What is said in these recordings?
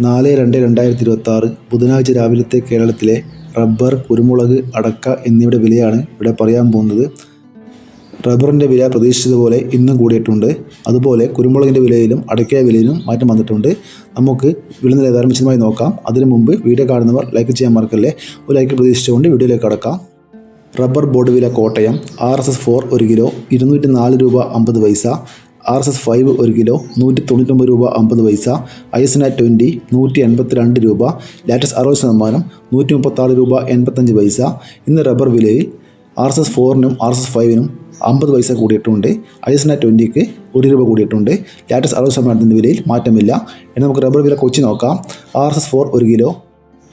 നാല് രണ്ട് രണ്ടായിരത്തി ഇരുപത്തി ആറ് ബുധനാഴ്ച രാവിലത്തെ കേരളത്തിലെ റബ്ബർ കുരുമുളക് അടക്ക എന്നിവയുടെ വിലയാണ് ഇവിടെ പറയാൻ പോകുന്നത്. റബ്ബറിന്റെ വില പ്രതീക്ഷിച്ചതുപോലെ ഇന്നും കൂടിയിട്ടുണ്ട്. അതുപോലെ കുരുമുളകിന്റെ വിലയിലും അടയ്ക്ക വിലയിലും മാറ്റം വന്നിട്ടുണ്ട്. നമുക്ക് വില നിലവാരം വിശദമായി നോക്കാം. അതിനു മുമ്പ് വീഡിയോ കാണുന്നവർ ലൈക്ക് ചെയ്യാൻ മറക്കല്ലേ? ഒരു ലൈക്ക് പ്രതീക്ഷിച്ചുകൊണ്ട് വീഡിയോയിലേക്ക് അടക്കാം റബ്ബർ ബോർഡ് വില Kottayam R S S four ഒരു കിലോ ഇരുന്നൂറ്റി നാല് രൂപ അമ്പത് പൈസ ആർ എസ് എസ് ഫൈവ് ഒരു കിലോ നൂറ്റി തൊണ്ണൂറ്റൊമ്പത് രൂപ അമ്പത് പൈസ ഐ എസ് എൻ ട്വന്റി നൂറ്റി എൺപത്തി രണ്ട് രൂപ ലാറ്റസ് അറുപത് ശതമാനം നൂറ്റി മുപ്പത്താറ് രൂപ എൺപത്തഞ്ച് പൈസ. ഇന്ന് റബ്ബർ വിലയിൽ ആർ എസ് എസ് ഫോറിനും ആർ എസ് എസ് ഫൈവിനും അമ്പത് പൈസ കൂടിയിട്ടുണ്ട്. ഐ എസ് എൻ ട്വന്റിക്ക് ഒരു രൂപ കൂടിയിട്ടുണ്ട്. ലാറ്റസ് അറുപത് ശതമാനത്തിന്റെ വിലയിൽ മാറ്റമില്ല. ഇനി നമുക്ക് റബ്ബർ വില കൊച്ചി നോക്കാം. ആർ എസ് എസ് ഫോർ ഒരു കിലോ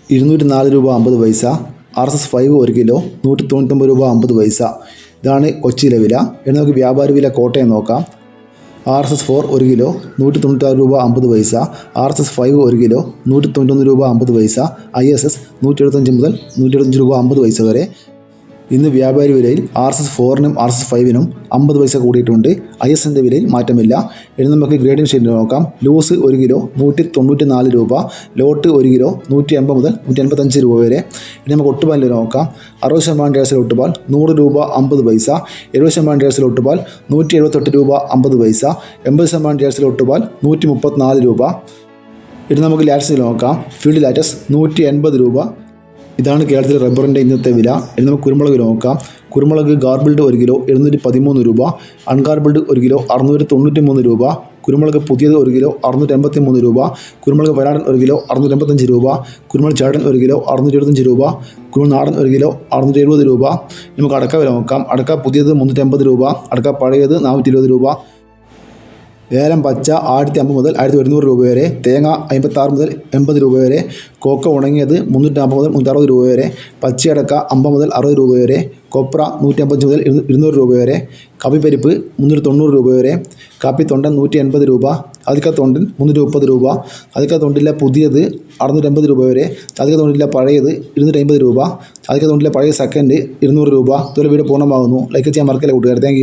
ഇരുന്നൂറ്റി നാല് രൂപ അമ്പത് പൈസ ആർ എസ് എസ് ഫൈവ് ഒരു കിലോ നൂറ്റി തൊണ്ണൂറ്റൊമ്പത് രൂപ അമ്പത് പൈസ. ഇതാണ് കൊച്ചിയിലെ വില. ഇനി നമുക്ക് വ്യാപാര വില കോട്ടയം നോക്കാം. ആർ എസ് എസ് ഫോർ ഒരു കിലോ നൂറ്റി തൊണ്ണൂറ്റാറ് രൂപ അമ്പത് പൈസ. ആർ എസ് എസ് ഫൈവ് ഒരു കിലോ നൂറ്റി തൊണ്ണൂറ്റൊന്ന് രൂപ അമ്പത് പൈസ. ഐ എസ് എസ് നൂറ്റി എഴുപത്തഞ്ച് മുതൽ നൂറ്റി എഴുപത്തഞ്ച് രൂപ അമ്പത് പൈസ വരെ. ഇന്ന് വ്യാപാരി വിലയിൽ ആർ എസ് എസ് ഫോറിനും ആർ എസ് എസ് ഫൈവിനും അമ്പത് പൈസ കൂടിയിട്ടുണ്ട്. ഐ എസ് എന്റെ വിലയിൽ മാറ്റമില്ല. ഇനി നമുക്ക് ഗ്രേഡിംഗ് ഷീറ്റ് നോക്കാം. ലൂസ് ഒരു കിലോ നൂറ്റി തൊണ്ണൂറ്റി നാല് രൂപ ലോട്ട് ഒരു കിലോ നൂറ്റി അമ്പത് മുതൽ നൂറ്റി അൻപത്തഞ്ച് രൂപ വരെ. ഇനി നമുക്ക് ഒട്ടുപാലിൽ നോക്കാം. അറുപത് ശതമാനം ഡേഴ്സിൽ ഒട്ടുപാൽ നൂറ് രൂപ അമ്പത് പൈസ. എഴുപത് ശതമാനം ഡേഴ്സിൽ ഒട്ടുപാൽ നൂറ്റി എഴുപത്തെട്ട് രൂപ അമ്പത് പൈസ. എൺപത് ശതമാനം ഡേഴ്സിൽ ഒട്ടുപാൽ നൂറ്റി മുപ്പത്തിനാല് രൂപ. ഇനി നമുക്ക് ലാറ്റസിൽ നോക്കാം. ഫീൽഡ് ലാറ്റസ് നൂറ്റി എൺപത് രൂപ ഇതാണ് കേരളത്തിലെ റബ്ബറിന്റെ ഇന്നത്തെ വില. ഇനി നമുക്ക് കുരുമുളക് നോക്കാം. കുരുമുളക് ഗാർബിൾഡ് ഒരു കിലോ എഴുന്നൂറ്റി പതിമൂന്ന് രൂപ. അൺഗാർബിൾഡ് ഒരു കിലോ അറുന്നൂറ്റി തൊണ്ണൂറ്റി മൂന്ന് രൂപ. കുരുമുളക് പുതിയത് ഒരു കിലോ അറുന്നൂറ്റി എൺപത്തി മൂന്ന് രൂപ. കുരുമുളക് വരാടൻ ഒരു കിലോ അറുന്നൂറ്റി എൺപത്തഞ്ച് രൂപ. കുരുമുളക് ചാടൻ ഒരു കിലോ അറുന്നൂറ്റി എഴുപത്തഞ്ച് രൂപ. കുരുമുളക് നാടൻ ഒരു കിലോ അറുന്നൂറ്റി എഴുപത് രൂപ നമുക്ക് അടക്ക വില നോക്കാം. അടക്ക പുതിയത് മുന്നൂറ്റി അമ്പത് രൂപ. അടക്ക പഴയത് നാനൂറ്റി ഇരുപത് രൂപ. ഏലം പച്ച ആയിരത്തി അമ്പത് മുതൽ ആയിരത്തി ഒരുന്നൂറ് രൂപ വരെ തേങ്ങ അമ്പത്താറ് മുതൽ എൺപത് രൂപ വരെ കോക്ക ഉണങ്ങിയത് മുന്നൂറ്റമ്പത് മുതൽ മുന്നൂറ്ററുപത് രൂപ വരെ പച്ചയടക്ക അമ്പത് മുതൽ അറുപത് രൂപ വരെ കൊപ്ര നൂറ്റമ്പത്തഞ്ച് മുതൽ ഇരുന്നൂ- ഇരുന്നൂറ് രൂപ വരെ കവിപ്പരിപ്പ് മുന്നൂറ്റി തൊണ്ണൂറ് രൂപ വരെ കാപ്പി തൊണ്ടൻ നൂറ്റി എൺപത് രൂപ അതിക്ക തൊണ്ടൻ മുന്നൂറ്റി മുപ്പത് രൂപ അതിക്ക തൊണ്ടിലെ പുതിയത് അറുന്നൂറ്റമ്പത് രൂപ വരെ അധിക തൊണ്ടിലെ പഴയത് ഇരുന്നൂറ്റി അമ്പത് രൂപ അതിക്ക തൊണ്ടിലെ പഴയ സെക്കൻഡ് ഇരുന്നൂറ് രൂപ. ഇതുപോലെ വീട് പൂർണമാകുന്നു. ലൈക്ക് ചെയ്യാൻ മറക്കല്ല കൂട്ടുകാർ താങ്ക്